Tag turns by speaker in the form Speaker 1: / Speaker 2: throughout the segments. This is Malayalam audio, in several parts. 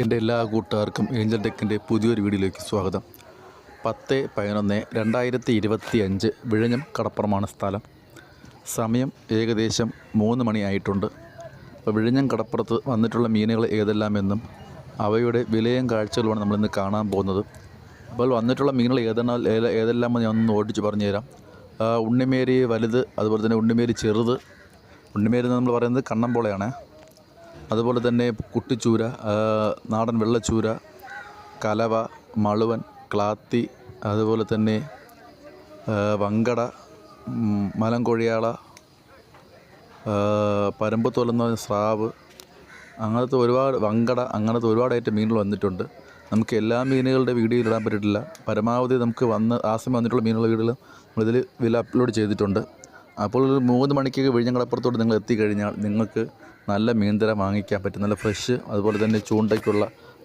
Speaker 1: എന്റെ എല്ലാ കൂട്ടുകാർക്കും ഏഞ്ചൽ ടെക്കിന്റെ പുതിയൊരു വീഡിയോയിലേക്ക് സ്വാഗതം. പത്ത് പതിനൊന്ന് രണ്ടായിരത്തി ഇരുപത്തി അഞ്ച് വിഴിഞ്ഞം കടപ്പുറമാണ് സ്ഥലം. സമയം ഏകദേശം മൂന്ന് മണിയായിട്ടുണ്ട്. അപ്പോൾ വിഴിഞ്ഞം കടപ്പുറത്ത് വന്നിട്ടുള്ള മീനുകൾ ഏതെല്ലാമെന്നും അവയുടെ വിലയും കാഴ്ചകളുമാണ് നമ്മളിന്ന് കാണാൻ പോകുന്നത്. അപ്പോൾ വന്നിട്ടുള്ള മീനുകൾ ഏതെണ്ണം ഏത- ഏതെല്ലാമെന്ന് ഞാൻ ഒന്ന് ഓടിച്ച് പറഞ്ഞു തരാം ഉണ്ണിമേരി വലുത് അതുപോലെ തന്നെ ഉണ്ണിമേരി ചെറുത്. ഉണ്ണിമേരി എന്ന് നമ്മൾ പറയുന്നത് കണ്ണമ്പോളയാണ് അതുപോലെ തന്നെ കുട്ടിച്ചൂര നാടൻ വെള്ളച്ചൂര കലവ മളുവൻ ക്ലാത്തി അതുപോലെ തന്നെ വങ്കട ആ, പരമ്പത്തോലെന്ന് പറഞ്ഞ സ്രാവ് അങ്ങനത്തെ ഒരുപാട് വങ്കട അങ്ങനത്തെ ഒരുപാട് ഐറ്റം മീനുകൾ വന്നിട്ടുണ്ട്. നമുക്ക് എല്ലാ മീനുകളുടെ വീഡിയോയിൽ ഇടാൻ പറ്റിയിട്ടില്ല. പരമാവധി നമുക്ക് വന്ന് ആ സമയം വന്നിട്ടുള്ള മീനുകളുടെ വീഡിയോകൾ നമ്മളിതിൽ വില അപ്ലോഡ് ചെയ്തിട്ടുണ്ട്. അപ്പോൾ ഒരു മൂന്ന് മണിക്കൊക്കെ വിഴിഞ്ഞങ്ങളപ്പുറത്തോട്ട് നിങ്ങൾ എത്തിക്കഴിഞ്ഞാൽ നിങ്ങൾക്ക് നല്ല മീൻതര വാങ്ങിക്കാൻ പറ്റും. നല്ല ഫ്രഷ് അതുപോലെ തന്നെ ചൂണ്ടയ്ക്കുള്ള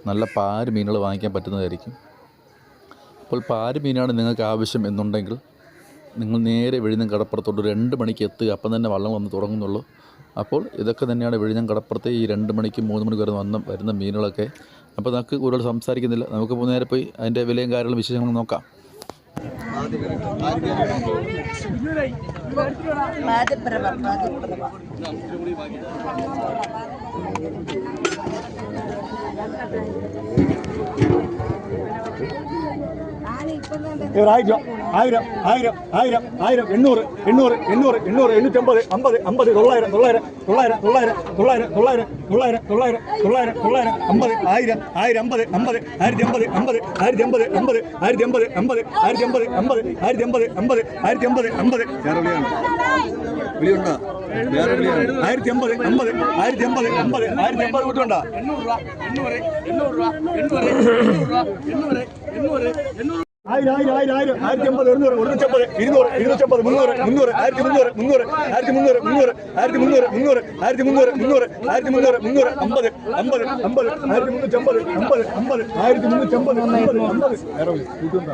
Speaker 1: നല്ല പാര് മീനുകൾ വാങ്ങിക്കാൻ പറ്റുന്നതായിരിക്കും. അപ്പോൾ പാര് മീനാണ് നിങ്ങൾക്ക് ആവശ്യം എന്നുണ്ടെങ്കിൽ നിങ്ങൾ നേരെ വിഴിഞ്ഞം കടപ്പുറത്തോട്ട് രണ്ട് മണിക്ക് എത്തുക. അപ്പം തന്നെ വള്ളം വന്ന് തുടങ്ങുന്നുള്ളൂ. അപ്പോൾ ഇതൊക്കെ തന്നെയാണ് വിഴിഞ്ഞം കടപ്പുറത്തെ ഈ രണ്ട് മണിക്ക് മൂന്ന് മണിക്ക് വരെ വന്ന വരുന്ന മീനുകളൊക്കെ. അപ്പോൾ നമുക്ക് കൂടുതൽ സംസാരിക്കുന്നില്ല. നമുക്ക് നേരെ പോയി അതിന്റെ വിലയും കാര്യങ്ങളും വിശേഷങ്ങളും നോക്കാം.
Speaker 2: பாதிப்பிரபா பாதிப்பிரபா
Speaker 3: Thank you. ആയിരം ആയിരം ആയിരം ആയിരം ആയിരം എണ്ണൂറ് എണ്ണൂറ് എണ്ണൂറ് എണ്ണൂറ് എണ്ണൂറ്റമ്പത് അമ്പത് അമ്പത് തൊള്ളായിരം തൊള്ളായിരം തൊള്ളായിരം തൊള്ളായിരം തൊള്ളായിരം തൊള്ളായിരം തൊള്ളായിരം തൊള്ളായിരം തൊള്ളായിരം തൊള്ളായിരം അമ്പത് ആയിരം ആയിരം അമ്പത് അമ്പത് ആയിരത്തി അമ്പത് അമ്പത് ആയിരത്തി അമ്പത് അമ്പത് ആയിരത്തി അമ്പത് അമ്പത് ആയിരത്തി അമ്പത് അമ്പത് ആയിരത്തി അമ്പത് അമ്പത് ആയിരത്തി അമ്പത് അമ്പത് ആയിരത്തി അമ്പത് അമ്പത് ആയിരത്തി അമ്പത് അമ്പത് ആയിരത്തി അമ്പത് കൂട്ടുണ്ട ആയിരം ആയിരം ആയിരം ആയിരം. ആയിരത്തി അമ്പത് എഴുന്നൂറ് ഒരുന്നൂറ്റമ്പത് ഇരുന്നൂറ് ഇരുന്നൂറ്റമ്പത് മുന്നൂറ് മുന്നൂറ് ആയിരത്തി മുന്നൂറ് മുന്നൂറ് ആയിരത്തി മുന്നൂറ് മുന്നൂറ് ആയിരത്തി മുന്നൂറ് മുന്നൂറ് ആയിരത്തി മുന്നൂറ് മുന്നൂറ് ആയിരത്തി മുന്നൂറ് മുന്നൂറ് അമ്പത് അമ്പത് അമ്പത് ആയിരത്തി മുന്നൂറ്റമ്പത് അമ്പത് അമ്പത് ആയിരത്തി മുന്നൂറ്റമ്പത് അമ്പത് അമ്പത്. വേറെ വിളി. കൂട്ടുണ്ടോ?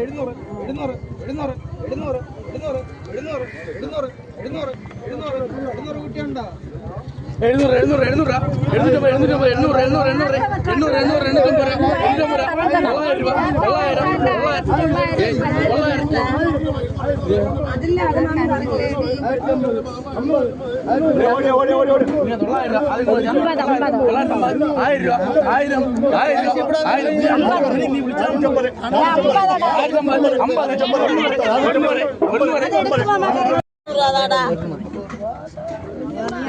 Speaker 3: എഴുന്നൂറ് എഴുന്നൂറ് എഴുന്നൂറ് എഴുന്നൂറ് എഴുന്നൂറ് എഴുന്നൂറ് എഴുന്നൂറ് കുട്ടിയുണ്ടോ
Speaker 4: എഴുന്നൂറ് എഴുന്നൂറ് എഴുന്നൂറ്. എഴുന്നൂറ്റമ്പത് എഴുന്നൂറ്റമ്പത് എണ്ണൂറ് എണ്ണൂറ് എണ്ണൂറ്. എണ്ണൂറ് എണ്ണൂറ് എണ്ണൂറ്റമ്പത് എണ്ണൂറ്റമ്പത് തൊള്ളായിരം രൂപ തൊള്ളായിരം തൊള്ളായിരം തൊള്ളായിരം. ആയിരം രൂപ ആയിരം ആയിരം ആയിരം ആയിരത്തി അമ്പത്. അമ്പത് അമ്പത്.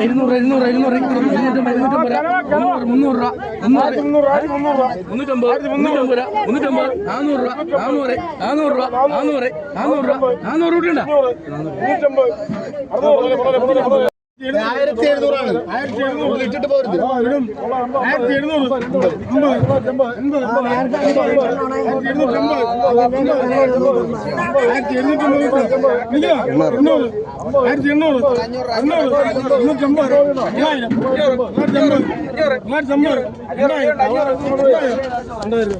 Speaker 4: ഇരുന്നൂറ് ഇരുന്നൂറ് ഇരുന്നൂറ് ഇരുന്നൂറ്റമ്പത് ഇരുന്നൂറ്റമ്പത് മുന്നൂറ് മുന്നൂറ്റമ്പത് മുന്നൂറ്റമ്പത് മുന്നൂറ്റമ്പത് നാനൂറ് രൂപ നാനൂറ് രൂപ രൂപ രൂപ
Speaker 3: ആയിരത്തി എഴുന്നൂറാണ് ആയിരത്തി എഴുന്നൂറ് ഇട്ടിട്ട് പോരുത് ആയിരത്തി എഴുന്നൂറ് ആയിരത്തി എണ്ണൂറ് ആയിരത്തി എണ്ണൂറ് അഞ്ഞൂറ് എണ്ണൂറ്റമ്പത് രണ്ടായിരം തൊള്ളായിരത്തി അമ്പത് തൊള്ളായിരത്തി അമ്പത് രണ്ടായിരം രണ്ടായിരം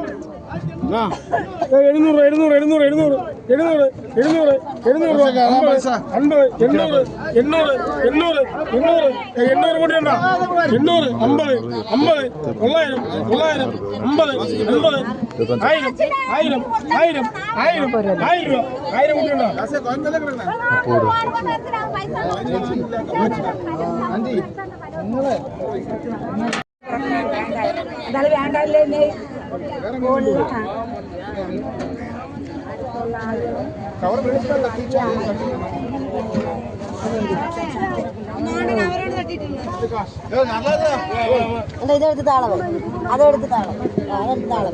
Speaker 3: ആ. എഴുന്നൂറ് എഴുന്നൂറ് എഴുന്നൂറ് എഴുന്നൂറ് എഴുന്നൂറ് എഴുന്നൂറ് എഴുന്നൂറ് അമ്പത് അൻപത് എണ്ണൂറ് എണ്ണൂറ് എണ്ണൂറ് എണ്ണൂറ്. എണ്ണൂറ് കൂടി ഉണ്ടോ എണ്ണൂറ് അമ്പത് അമ്പത് തൊള്ളായിരം തൊള്ളായിരം അമ്പത് അമ്പത് ആയിരം ആയിരം ആയിരം ആയിരം ആയിരം രൂപ. ആയിരം കൂടി ഉണ്ടോ
Speaker 2: എന്നാലും വേണ്ടല്ലേ അല്ല ഇതെടുത്ത് താളം. അതെടുത്ത് താളം. അതെടുത്ത് താളം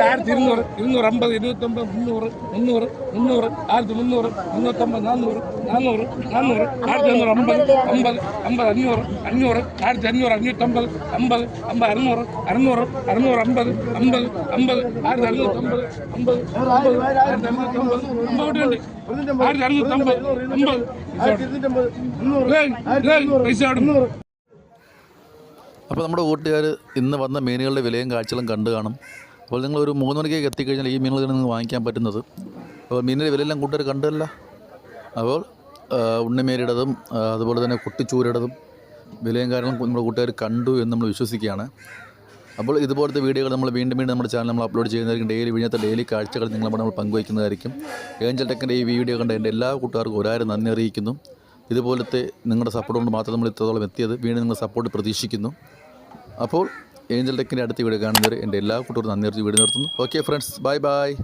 Speaker 4: ആയിരത്തി ഇരുന്നൂറ് ഇരുന്നൂറ് അമ്പത് ഇരുന്നൂറ്റമ്പത് മുന്നൂറ് മുന്നൂറ് മുന്നൂറ് ആയിരത്തി മുന്നൂറ് മുന്നൂറ്റമ്പത് നാന്നൂറ് നാന്നൂറ് നാന്നൂറ് ആയിരത്തി അഞ്ഞൂറ് അമ്പത് അമ്പത് അമ്പത് അഞ്ഞൂറ് അഞ്ഞൂറ് ആയിരത്തി അഞ്ഞൂറ് അഞ്ഞൂറ്റമ്പത് അമ്പത് അമ്പത് അറുന്നൂറ് അറുന്നൂറ് അറുന്നൂറ്റമ്പത് അമ്പത് ആയിരത്തി അറുന്നൂറ്റമ്പത് അമ്പത് അമ്പത്
Speaker 1: അപ്പോൾ നമ്മുടെ കൂട്ടുകാർ ഇന്ന് വന്ന മീനുകളുടെ വിലയും കാഴ്ചകളും കണ്ടു കാണും. അപ്പോൾ നിങ്ങൾ ഒരു മൂന്ന് മണിക്കൊക്കെ എത്തിക്കഴിഞ്ഞാൽ ഈ മീനുകൾ നിങ്ങൾക്ക് വാങ്ങിക്കാൻ പറ്റുന്നത്. അപ്പോൾ മീനിന്റെ വിലയെല്ലാം കൂട്ടുകാർ കണ്ടല്ല അപ്പോൾ ഉണ്ണിമേരിടതും അതുപോലെ തന്നെ കുട്ടിച്ചൂരയുടേതും വിലയും കാര്യങ്ങളും നമ്മുടെ കൂട്ടുകാർ കണ്ടു എന്ന് നമ്മൾ വിശ്വസിക്കുകയാണ്. അപ്പോൾ ഇതുപോലത്തെ വീഡിയോകൾ നമ്മൾ വീണ്ടും വീണ്ടും നമ്മുടെ ചാനൽ നമ്മൾ അപ്ലോഡ് ചെയ്യുന്നതായിരിക്കും. ഡെയിലി വിഴിഞ്ഞത്തെ ഡെയിലി കാഴ്ചകൾ നിങ്ങളോട് നമ്മൾ പങ്കുവയ്ക്കുന്നതായിരിക്കും. ഏഞ്ചൽ ടെക്കിന്റെ ഈ വീഡിയോ കണ്ട എന്റെ എല്ലാ കൂട്ടുകാർക്കും ഒരാരും നന്ദി അറിയിക്കുന്നു. ഇതുപോലത്തെ നിങ്ങളുടെ സപ്പോർട്ട് കൊണ്ട് മാത്രം നമ്മൾ ഇത്രത്തോളം എത്തിയത്. വീണ്ടും നിങ്ങളുടെ സപ്പോർട്ട് പ്രതീക്ഷിക്കുന്നു. അപ്പോൾ ഏഞ്ചൽ ടെക്കിന്റെ അടുത്ത് വീട് കാണുന്നവർ എന്റെ എല്ലാ കൂട്ടുകാർക്കും നന്ദി വീട് നിർത്തുന്നു. Okay friends bye bye